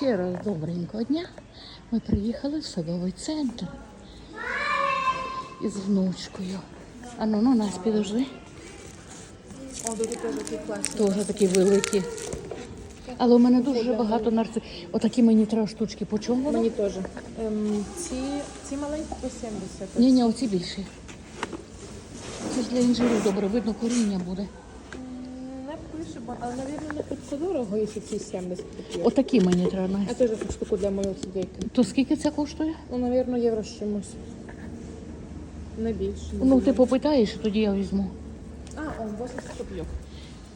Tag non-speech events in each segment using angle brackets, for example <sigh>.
Ще раз добренького дня. Ми приїхали в садовий центр із внучкою. А ну, ну нас підожди. Теж такі великі. Але у мене дуже багато нарци. Отакі мені треба штучки. По чому? воно? Мені теж. Ем, ці, ці маленькі по 70. Ні, ні, оці більші. Це ж для інжиру добре, видно, коріння буде. Бо, але, мабуть, не дорого, якщо ці 70 такі. Отакі мені треба. А теж цю штуку для моєї сидейки. То скільки це коштує? Ну, мабуть, євро з чимось. Не більше. не Ну, ти попитаєш, тоді я візьму. А, о, 80 копійок.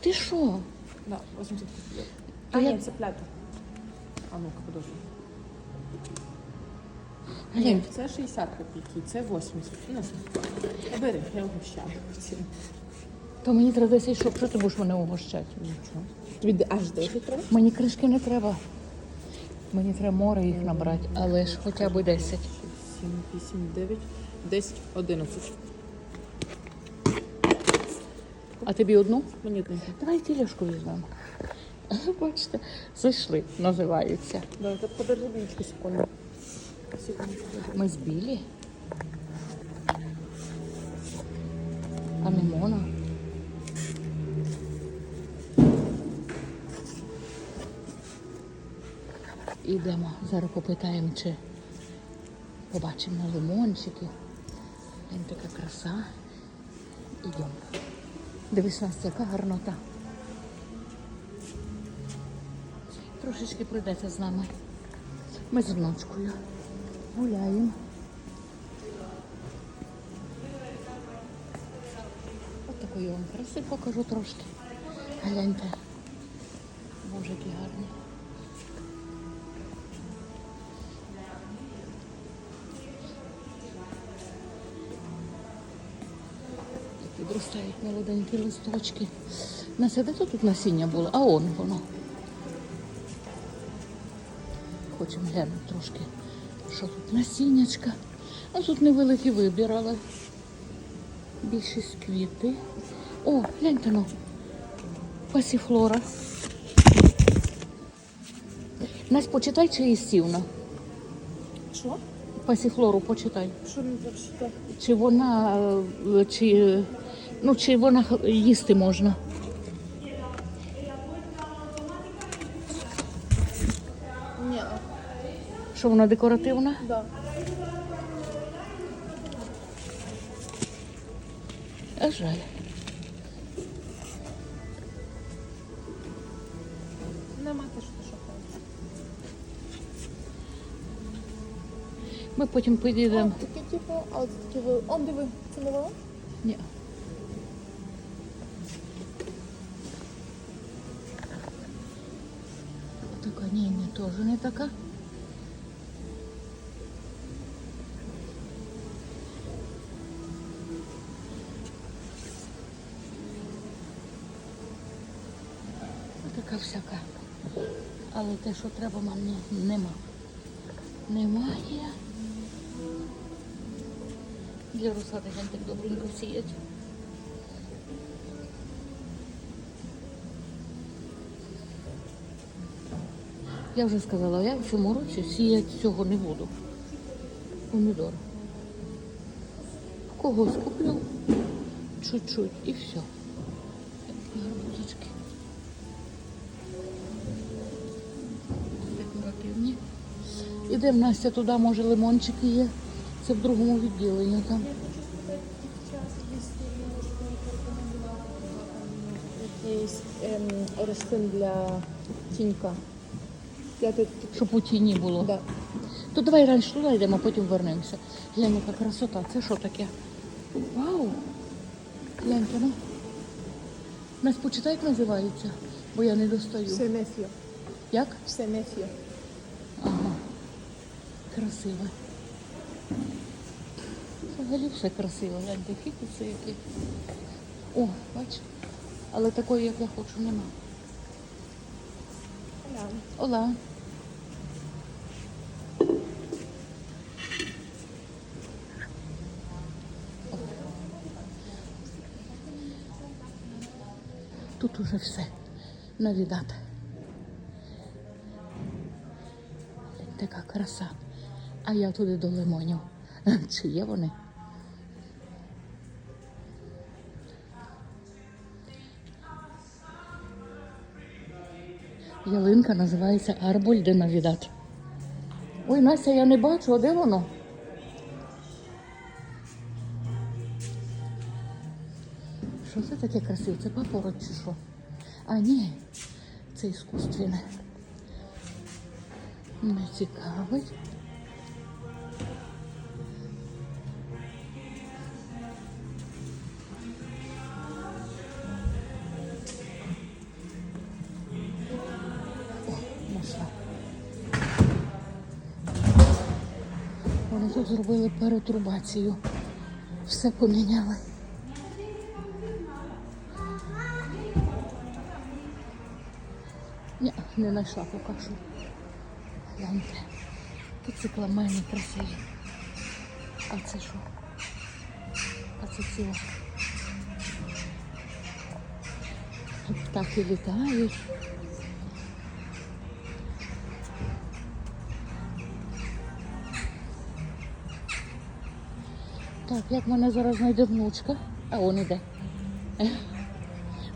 Ти що? Да, 80 копійок. А, я- ні, це плата. А ну-ка, подожди. Ні, це 60 копійки, це 80. Ну, бери, я угощаю. То мені треба 10 щоб що ти будеш мене угощати? Нічого. Тобі аж 10 треба? Мені кришки не треба. Мені треба море їх набрати, але ж хоча б 10. 7, 8, 9, 10, 11. А тобі одну? Мені один. Давай тележку візьмемо. <laughs> Бачите, зайшли, називаються. Да, так подожди минуточку, секунду. Ми з білі. А не мона. Ідемо. Зараз попитаємо, чи побачимо лимончики. Він така краса. Ідемо. Дивись, Настя, яка гарнота. Трошечки пройдете з нами. Ми з внучкою гуляємо. Ось такої вам краси покажу трошки. Гляньте. Боже, які гарні. І молоденькі листочки. Настя, де то тут насіння було? А он воно. Хочемо глянути трошки, що тут насіннячка. А тут невеликий вибір, але більшість квіти. О, гляньте ну. Пасіфлора. Настя, почитай, чи є сівна. Що? Пасіфлору почитай. Що не прочитав? Чи вона, е, чи, е, ну, чи вона їсти можна? Ні. Що вона декоративна? Да. А жаль. Нема те, що ти. Ми потім підійдемо. Таке типу, а от такі ви. Он диви, це не воно? Ні. Така, ні, не теж не така. Така всяка. Але те, що треба, мені нема. Немає. Для розсади так добренько сіять. Я вже сказала, я в цьому році сіяти цього не буду. Помідор. В кого скуплю чуть-чуть і все. Гарбузочки. Декоративні. Ідемо, Настя, туди, може, лимончики є. Це в другому відділенні там. Є ем, рослин для тінька. Я тут Щоб у тіні було. да. То давай раніше туди йдемо, а потім вернемося. Глянь, яка красота. Це що таке? Вау! Гляньте, ну. Нас почитай, як називається, бо я не достаю. Семефіо. Як? Семефіо. Ага. Красиво. Взагалі все красиво. Гляньте, фікуси які. О, бач. Але такої, як я хочу, нема. Ола. Тут уже все навідати. яка краса. А я туди до лимонів. <laughs> Чи є вони? Ялинка називається Арболь де Навідат. Ой, Настя, я не бачу, а де воно? Таке красиве? Це папороть чи що? А ні, це іскусственне. Не. О, нашла. Вони тут зробили перетрубацію. Все поміняли. Ні, не знайшла поки що. Гляньте. Тут цикламени красиві. А це що? А це ціло. Птахи літають. Так, як мене зараз знайде внучка? А он іде.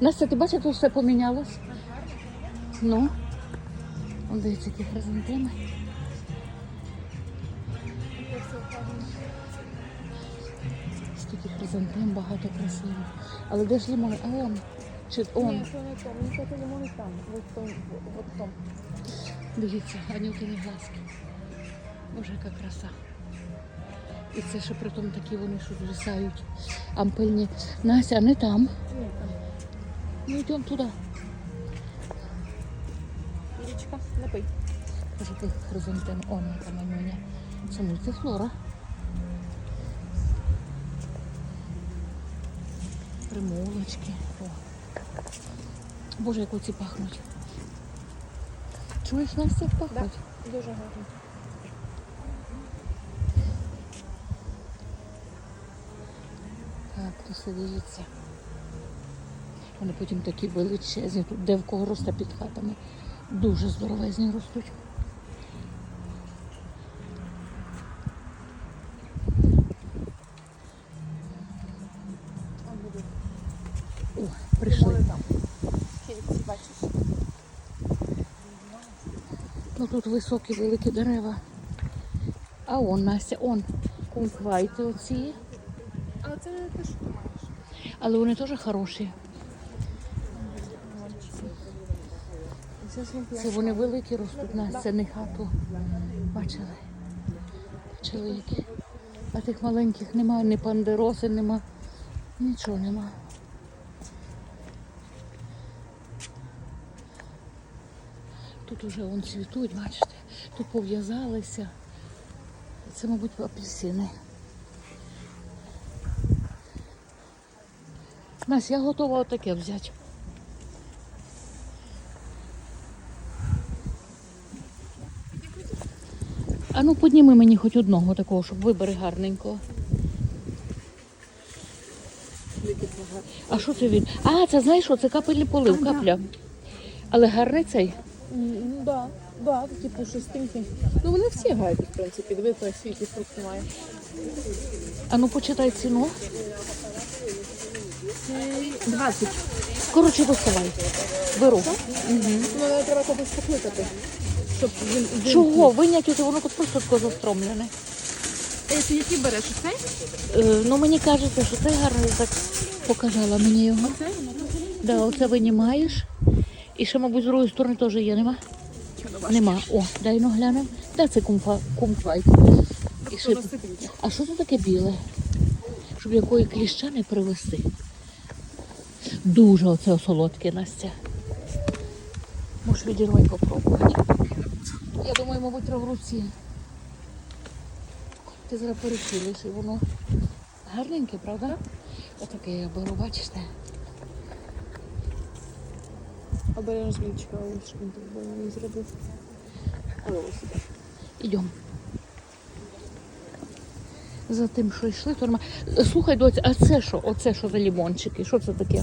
Настя, ти бачиш, тут все помінялось? Ну, он дивіться, які хризантеми. Скільки хризантем, багато красивих. Але де ж лимон? А он. Чи он? Ні, не то. Це лимони там. Вот там. Вот там. Дивіться, анютині глазки. Боже, яка краса. І це ще при тому такі вони, що звисають. Ампельні. Настя, а не там. Ні, там. Ну йдемо туди. Ірічка, не пий. Боже, який хризантем. Он яка манюня. Це мультифлора. Примулочки. О. Боже, як оці пахнуть. Чуєш, Настя, як пахнуть? Дуже гарно. Так, то дивіться. Вони потім такі величезні, тут де в кого росте під хатами. Дуже здоровезні ростуть. О, прийшли. Ну тут високі великі дерева. А он, Настя, он. Кумквайти оці. Але це не те, що ти маєш. Але вони теж хороші. Це вони великі ростуть, Настя, це не хату. Бачили? Бачили які. А тих маленьких немає, ні пандероси нема. Нічого нема. Тут уже вон цвітуть, бачите, тут пов'язалися. Це, мабуть, апельсини. Настя, я готова отаке взяти. Ну підніми мені хоч одного такого, щоб вибери гарненького. А що це він? А, це знаєш що? Це капельний полив, капля. Але гарний цей. Ну да, да, такі пушистенькі. Ну вони всі гарні, в принципі. Диви, той світлі фрукти має. А ну почитай ціну. 20. Коротше, доставай. Беру. Ну, треба когось покликати. Щоб він він- Чого? Виняти, воно тут просто таке застромлене. Е, ти який береш? Оцей? Е, ну мені кажеться, що це гарний, так показала мені його. Оцей? Да, оце винімаєш. І ще, мабуть, з другої сторони теж є, нема? Нема. О, дай ну глянемо. Де це кумфа, кумфайт? І ще... А що це таке біле? Щоб якої кліща не привезти. Дуже оце солодке, Настя. Можеш відірвай попробувати. Я думаю, мабуть, в руці. Ти зараз перечилиш і воно гарненьке, правда? Отаке я беру, бачите? Щоб він так больно не зробив. Але ось. Ідемо. За тим, що йшли, то нема. Слухай, доця, а це що? Оце що за лімончики? Що це таке?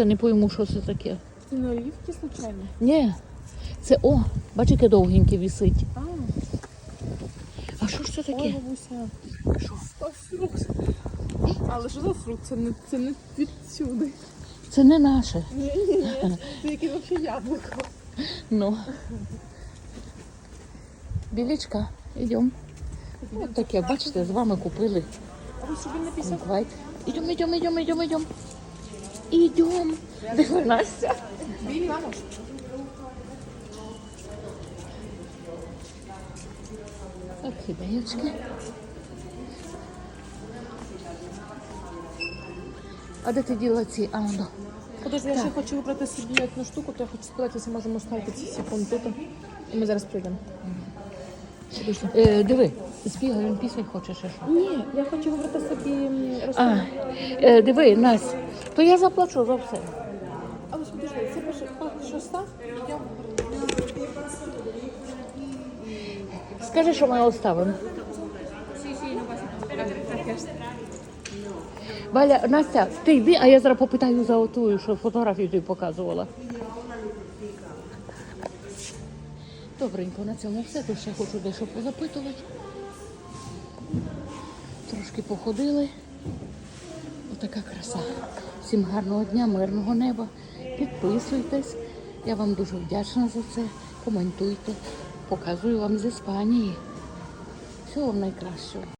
Оце не пойму, що це таке. Ти на олівки, случайно? Ні, Це о, бачиш, яке довгеньке вісить. А, А що ж це ой, таке? бабуся. Що? Ось фрукт. Але що за фрукт? Це не, це не відсюди. Це не наше. Ні, ні, ні. Це якесь взагалі яблуко. Ну. Білічка, йдемо. Ось таке, бачите, з вами купили А ви собі не після? конквайт. Ідемо, ідемо, ідемо, ідемо, ідемо. Ідемо. Диви, Настя. Бій, мамо. Орхідеєчки. А де ти діла ці? А. Подожди, я ще хочу вибрати собі одну штуку, то я хочу спитати, чи можемо ставити ці всі тут. І ми зараз прийдемо. Е, диви, збігай, він пісень хоче ще що. Ні, я хочу вибрати собі А, е, диви, Настя, то я заплачу за все. А ось подожди, це став? Я Скажи, що ми оставимо. Валя, Настя, ти йди, а я зараз попитаю за оту, що фотографію тобі показувала. Добренько, на цьому все. Тут ще хочу дещо позапитувати. Трошки походили. Отака краса. Всім гарного дня, мирного неба. Підписуйтесь. Я вам дуже вдячна за це. Коментуйте. Показую вам з Іспанії. Всього вам найкращого.